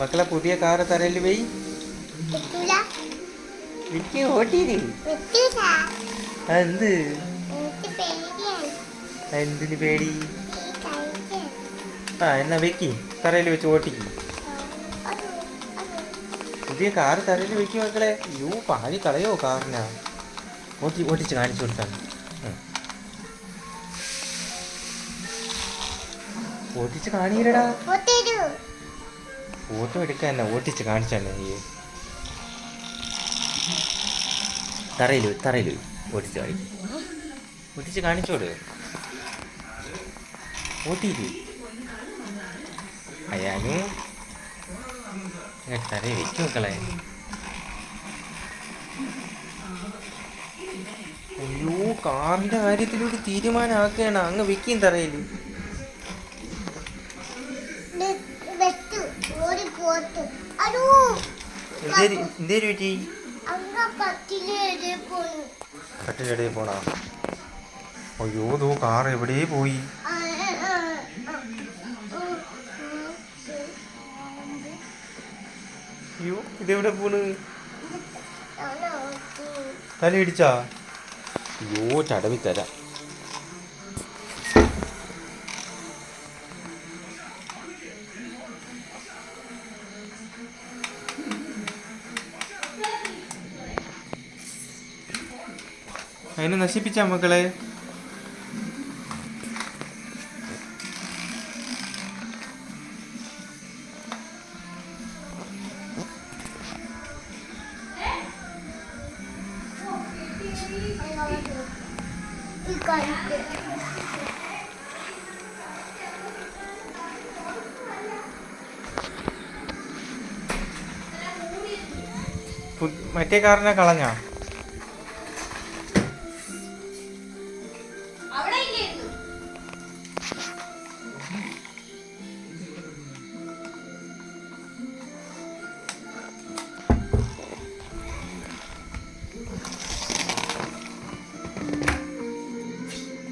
മക്കളെ പുതിയ കാറ് തരൽ പോയി എനിക്ക് ഓട്ടീന് എന്ത് എന്തിന് പേടി? ആ എന്നാ വെക്കി. തറയിൽ വെച്ച് ഓട്ടിക്ക്. പുതിയ കാറ് തറയിൽ വെക്കി മക്കളെ. യൂ പാതി കളയോ കാറിനാ. ഓട്ടി ഓട്ടിച്ച് കാണിച്ചു കൊടുത്താണ് ഓട്ടിച്ച് കാണിയില്ലടാ. ഫോട്ടോ എടുക്കാൻ തന്നെ ഓട്ടിച്ച് കാണിച്ചാണ് നീ തറയിൽ തറയിൽ ഓട്ടിച്ച് കാണിക്കും. ഓട്ടിച്ച് കാണിച്ചോട്. ഓട്ടിയില്ലേ അയാനും തറയിൽ വെക്കും മക്കളെ. അയ്യോ കാറിന്റെ കാര്യത്തിലൊരു തീരുമാനമാക്കുകയാണ് അങ്ങ് വെക്കും തറയിൽ. എന്തേരി പറ്റി കത്തിലെ പോണു കട്ടിലിടയിൽ പോണാ? അയ്യോ ദോ കാർ എവിടെ പോയി. അയ്യോ ഇതെവിടെ പോണ്? തല ഇടിച്ചാ അയ്യോ ചടവി അതിനെ നശിപ്പിച്ച മക്കളെ? മറ്റേ കാറിനെ കളഞ്ഞാ?